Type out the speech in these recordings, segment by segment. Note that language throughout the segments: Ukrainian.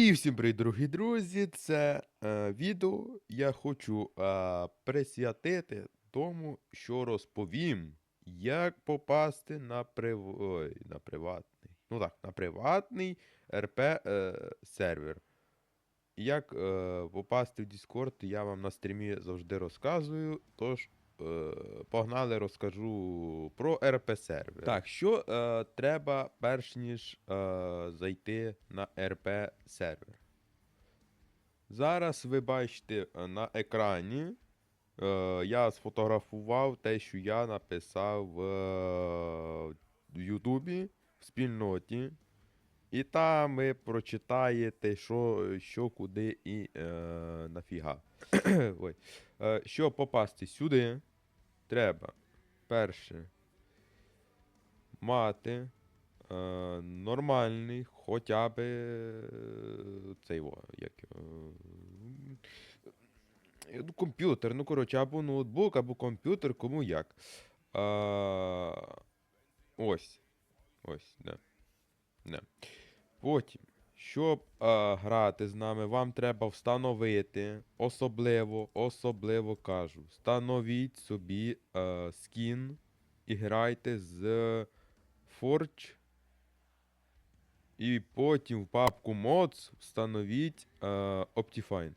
І всім привіт, дорогі друзі! Це е, відео я хочу е, присвятити тому, що розповім, як попасти на, прив... Ой, на приватний. Ну так, на приватний РП е, сервер. Як е, попасти в Discord, я вам на стрімі завжди розказую. Тож, погнали, розкажу про РП сервер. Так, що е, треба перш ніж е, зайти на РП сервер? Зараз ви бачите е, на екрані. Е, я сфотографував те, що я написав е, в Ютубі в спільноті. І там ви прочитаєте, що, що куди і е, нафіга. Ой. Е, щоб попасти сюди, треба перше мати е, нормальний хоча б е, цей во, як, е, ну, комп'ютер, ну коротше, або ноутбук, або комп'ютер, кому як. Е, ось. Ось, да. Да. Потім, щоб е, грати з нами, вам треба встановити, особливо, особливо кажу, встановіть собі е, скін і грайте з Forge. І потім в папку Mods встановіть е, Optifine.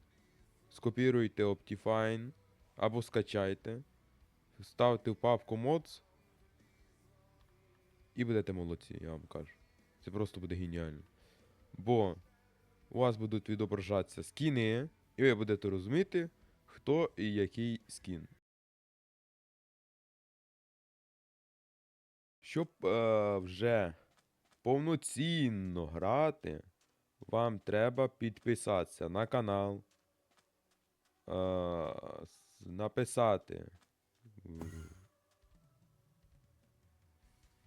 Скопіруйте Optifine або скачайте. Ставте в папку Mods. І будете молодці, я вам кажу. Це просто буде геніально. Бо у вас будуть відображатися скіни, і ви будете розуміти, хто і який скін. Щоб е, вже повноцінно грати, вам треба підписатися на канал, е, написати.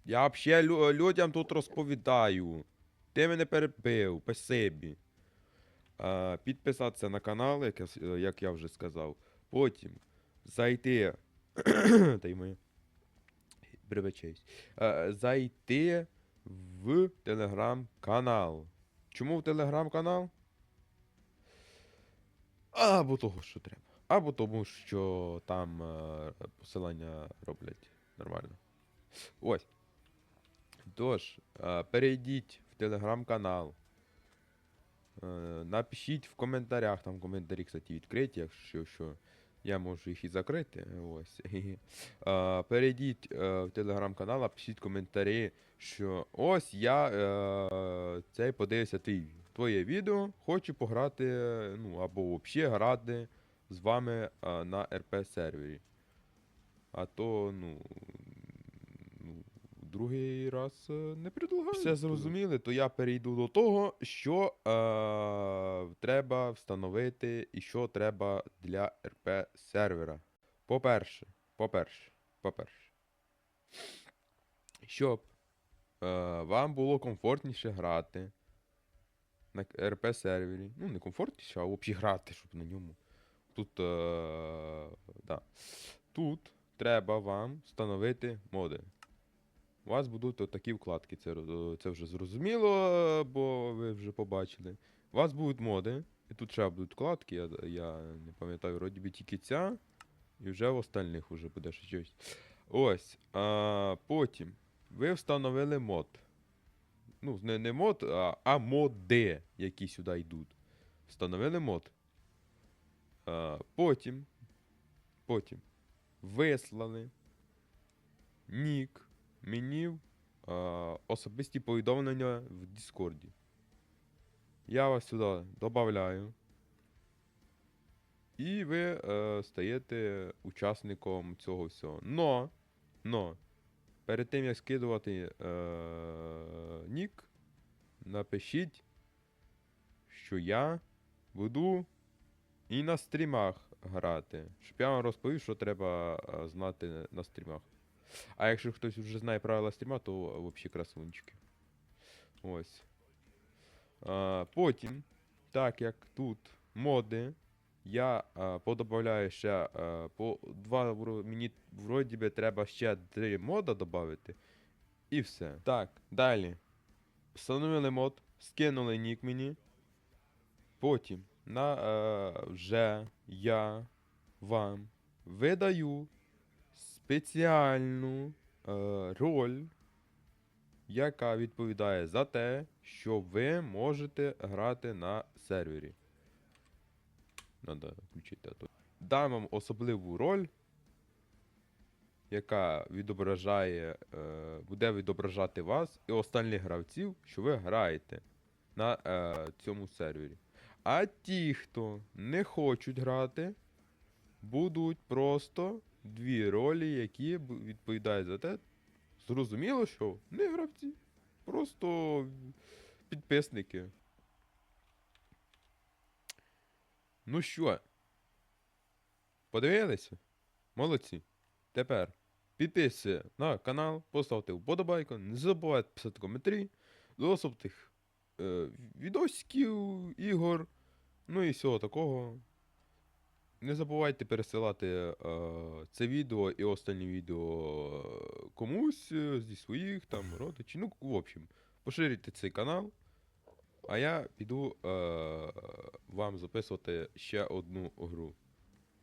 Я взагалі людям тут розповідаю. Ти мене перебив, спасибі. Е, підписатися на канал, як я, е, як я вже сказав. Потім зайти. Та й моє. Прибачаюсь. Зайти в телеграм-канал. Чому в телеграм-канал? Або того, що треба. Або тому, що там е, посилання роблять нормально. Ось. Тож, е, перейдіть телеграм-канал. Е, Напишіть в коментарях, там коментарі, кстати, відкриті, якщо що. Я можу їх і закрити. Ось. Перейдіть е, в телеграм-канал, напишіть коментарі, що ось я е, цей подивився твій, твоє відео, хочу пограти, ну, або взагалі грати з вами е, на РП сервері. А то, ну, другий раз е, не предлагаю. Все зрозуміли, то я перейду до того, що е, треба встановити і що треба для РП сервера. По-перше, по-перше, по-перше. Щоб е, вам було комфортніше грати на РП сервері. Ну, не комфортніше, а взагалі грати, щоб на ньому. Тут, е, да. Тут треба вам встановити моди. У вас будуть отакі вкладки, це, це вже зрозуміло, бо ви вже побачили. У вас будуть моди, і тут ще будуть вкладки, я, я не пам'ятаю, вроді би тільки ця, і вже в остальних вже буде щось. Ось. А, потім ви встановили мод. Ну, не, не мод, а, а моди, які сюди йдуть. Встановили мод. А, потім. Потім. Вислали. Нік мені а, особисті повідомлення в Діскорді. Я вас сюди додаю. І ви е, стаєте учасником цього всього. Но, но, перед тим як скидувати е, нік, напишіть, що я буду і на стрімах грати. Щоб я вам розповів, що треба е, знати на стрімах. А якщо хтось вже знає правила стріма, то взагалі красунчики. Ось. А, потім, так як тут моди, я а, подобавляю ще а, по два. Мені вроді би треба ще три мода додати. І все. Так, далі. Встановили мод, скинули нік мені. Потім на, е, вже я вам видаю спеціальну е, роль, яка відповідає за те, що ви можете грати на сервері. Надо включити то. Дам вам особливу роль, яка відображає, е, буде відображати вас і останніх гравців, що ви граєте на е, цьому сервері. А ті, хто не хочуть грати, будуть просто дві ролі, які відповідають за те. Зрозуміло, що не гравці, просто підписники. Ну що, подивилися? Молодці. Тепер підписуйся на канал, поставте вподобайку, не забувайте писати коментарі, доступ тих е, відосиків, ігор, ну і всього такого. Не забувайте пересилати е, це відео і останнє відео е, комусь е, зі своїх там родичів. Ну, в общем, поширюйте цей канал. А я піду е, вам записувати ще одну гру.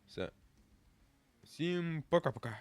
Все. Всім пока-пока.